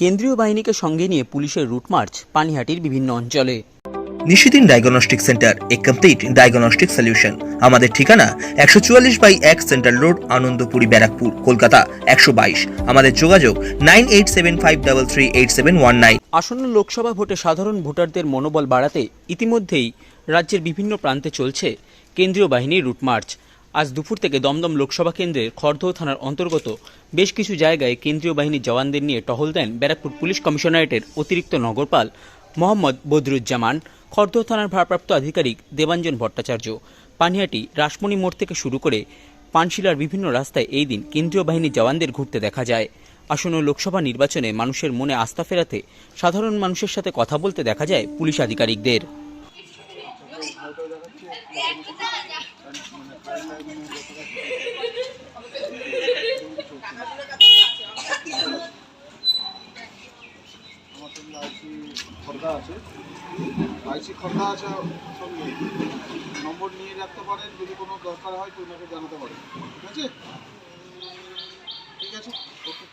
কেন্দ্রীয় বাহিনীকে সঙ্গে নিয়ে পুলিশের রুটমার্চ পানিহাটির বিভিন্ন অঞ্চলে। Nishidin diagnostic centre a complete diagnostic solution. আমাদের ঠিকানা একশো চুয়াল্লিশ বাই এক সেন্ট্রাল রোড আনন্দপুরি ব্যারাকপুর কলকাতা একশো বাইশ। আমাদের যোগাযোগ nine eight seven five double three eight seven one nine. আসন্ন লোকসভা ভোটে সাধারণ ভোটারদের মনোবল বাড়াতে ইতিমধ্যেই রাজ্যের বিভিন্ন প্রান্তে চলছে কেন্দ্রীয় বাহিনীর রুটমার্চ আজ দুপুর থেকে দমদম লোকসভা কেন্দ্রের খড়দহ থানার অন্তর্গত বেশ কিছু জায়গায় কেন্দ্রীয় বাহিনীর জওয়ানদের নিয়ে টহল দেন ব্যারাকপুর পুলিশ কমিশনারেটের অতিরিক্ত নগরপাল মোহাম্মদ বদরুজ্জামান। খড়দহ থানার ভারপ্রাপ্ত আধিকারিক দেবাঞ্জন ভট্টাচার্য। পানিহাটি রাসমণি মোড় থেকে শুরু করে পানশিলার বিভিন্ন রাস্তায় এই দিন কেন্দ্রীয় বাহিনীর জওয়ানদের ঘুরতে দেখা যায়। আসন্ন লোকসভা নির্বাচনে মানুষের মনে আস্থা ফেরাতে সাধারণ মানুষের সাথে কথা বলতে দেখা যায় পুলিশ আধিকারিকদের আমার সঙ্গে আইসি খর্দা আছে আইসি খর্দা আছে সঙ্গে নম্বর নিয়ে রাখতে পারেন যদি কোনো দরকার হয় তো ওনাকে জানাতে পারেন ঠিক আছে ঠিক আছে ওকে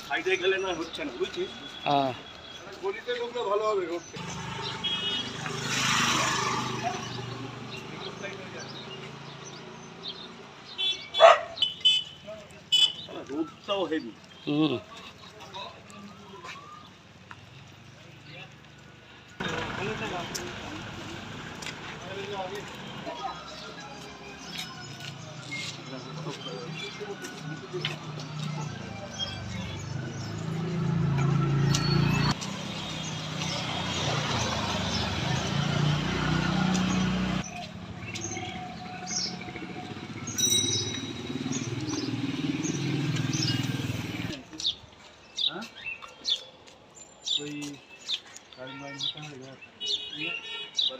সাইডে গেলে না হচ্ছে না বুঝছিস গলিতে ঢুকলে ভালো হবে রোডটা রোদটাও হেভি